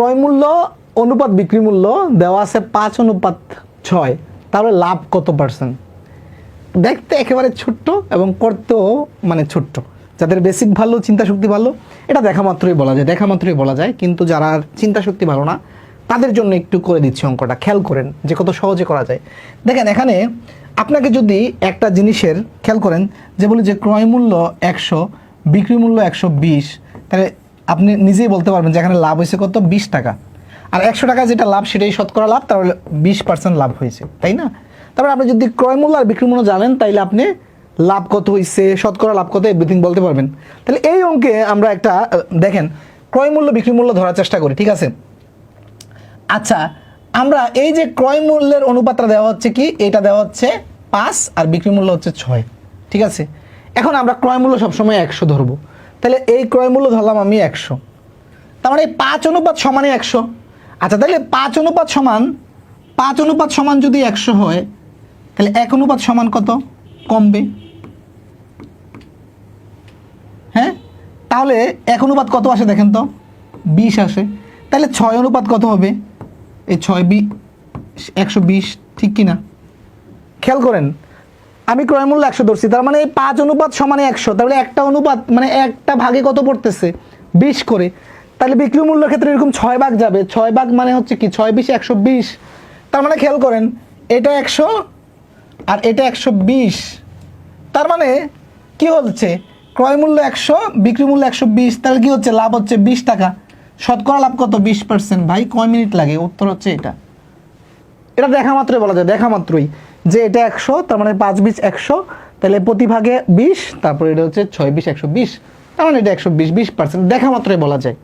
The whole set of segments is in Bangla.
ক্রয় মূল্য, অনুপাত বিক্রি মূল্য দেওয়া আছে পাঁচ অনুপাত ছয়। তাহলে লাভ কত পার্সেন্ট দেখতে একেবারে ছোট্ট এবং করতেও মানে ছোট্ট। যাদের বেসিক ভালো চিন্তা শক্তি ভালো, এটা দেখা মাত্রই বলা যায়, দেখা মাত্রই বলা যায়। কিন্তু যারা চিন্তা শক্তি ভালো না, তাদের জন্য একটু করে দিচ্ছি অঙ্কটা। খেয়াল করেন যে কত সহজে করা যায়। দেখেন, এখানে আপনাকে যদি একটা জিনিসের খেয়াল করেন, যে বলি যে ক্রয় মূল্য একশো, বিক্রি মূল্য একশো বিশ, তাহলে আপনি নিজেই বলতে পারবেন যে এখানে লাভ হয়েছে কত? বিশ টাকা। আর একশো টাকা যেটা লাভ, সেটাই শতকরা লাভ, তাহলে বিশ পার্সেন্ট লাভ হয়েছে, তাই না? তারপরে আপনি যদি ক্রয় মূল্য আর বিক্রি মূল্য জানেন, তাইলে আপনি লাভ কত হয়েছে শতকরা লাভ কত এভরিথিং বলতে পারবেন। তাহলে এই অঙ্কে আমরা একটা দেখেন, ক্রয় মূল্য বিক্রি মূল্য ধরার চেষ্টা করি, ঠিক আছে? আচ্ছা আমরা এই যে ক্রয় মূল্যের অনুপাতটা দেওয়া হচ্ছে কি? এটা দেওয়া হচ্ছে পাঁচ আর বিক্রি মূল্য হচ্ছে ছয়, ঠিক আছে? এখন আমরা ক্রয় মূল্য সবসময় একশো ধরবো। তাহলে এই ক্রয় মূল্য ধরলাম আমি একশো। তার মানে এই পাঁচ অনুপাত সমানই একশো। আচ্ছা তাহলে পাঁচ অনুপাত সমান, পাঁচ অনুপাত সমান যদি একশো হয়, তাহলে এক অনুপাত সমান কত? কমবে। হ্যাঁ? তাহলে এক অনুপাত কত আসে দেখেন তো? বিশ আসে। তাহলে ছয় অনুপাত কত হবে? এই ছয় বি একশো বিশ, ঠিক কি না খেয়াল করেন আমি ক্রয় মূল্য একশো ধরছি, তার মানে এই পাঁচ অনুপাত সমানে একশো, তাহলে একটা অনুপাত মানে একটা ভাগে কত পড়তেছে? বিশ করে। তাহলে বিক্রি মূল্যের ক্ষেত্রে এরকম ছয় ভাগ যাবে, ছয় ভাগ মানে হচ্ছে কি, ছয় বিশ একশো বিশ। তার মানে খেয়াল করেন, এটা একশো আর এটা একশো বিশ। তার মানে কি হচ্ছে? ক্রয় মূল্য একশো, বিক্রি মূল্য একশো বিশ, তাহলে কি হচ্ছে? লাভ হচ্ছে বিশ টাকা। শতকরা লাভ কত? বিশ পার্সেন্ট ভাই, কয় মিনিট লাগে? উত্তর হচ্ছে এটা। এটা দেখা মাত্রই বলা যায়, দেখা মাত্রই। যে এটা একশো, তার মানে পাঁচ বিশ একশো, তাহলে প্রতি ভাগে বিশ, তারপরে এটা হচ্ছে ছয় বিশ, একশো বিশ। তার মানে এটা একশো বিশ বিশ পার্সেন্ট দেখা মাত্রই বলা যায়।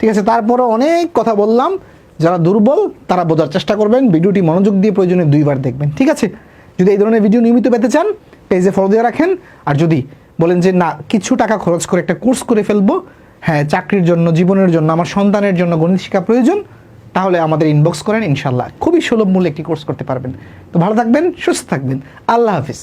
ঠিক আছে তারপরে অনেক কথা বললাম। যারা দুর্বল, তারা বোঝার চেষ্টা করবেন। ভিডিওটি মনোযোগ দিয়ে প্রয়োজনে দুইবার দেখবেন। ঠিক আছে? যদি এই ধরনের ভিডিও নিয়মিত পেতে চান, পেজে ফলো দিয়ে রাখেন। আর যদি বলেন যে, না, কিছু টাকা খরচ করে একটা কোর্স করে ফেলব। হ্যাঁ চাকরির জন্য, জীবনের জন্য, আমার সন্তানের জন্য গণিত শিক্ষা প্রয়োজন। তাহলে আমাদের ইনবক্স করেন ইনশাল্লাহ খুবই সুলভ মূল্যে একটি কোর্স করতে পারবেন। তো ভালো থাকবেন, সুস্থ থাকবেন। আল্লাহ হাফিজ।